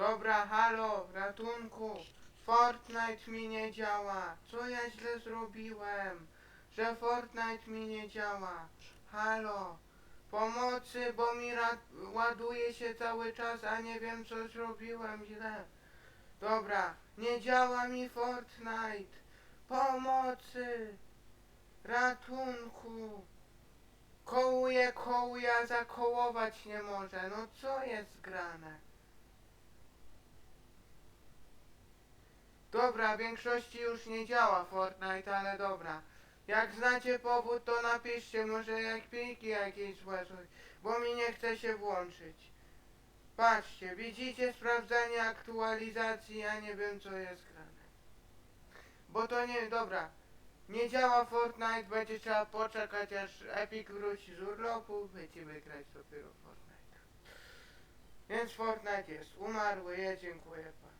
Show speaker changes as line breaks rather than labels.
Dobra, halo, ratunku. Fortnite mi nie działa. Co ja źle zrobiłem? Że Fortnite mi nie działa. Halo. Pomocy, bo mi ładuje się cały czas, a nie wiem co zrobiłem źle. Dobra, nie działa mi Fortnite. Pomocy. Ratunku. Kołuje, kołuje, a zakołować nie może. No co jest grane? Dobra, większości już nie działa Fortnite, ale dobra. Jak znacie powód, to napiszcie, może jak pliki jakieś są, bo mi nie chce się włączyć. Patrzcie, widzicie sprawdzanie aktualizacji, ja nie wiem co jest grane. Bo to nie, dobra. Nie działa Fortnite, będzie trzeba poczekać aż Epic wróci z urlopu, będziemy grać dopiero Fortnite. Więc Fortnite jest umarły, ja dziękuję pa.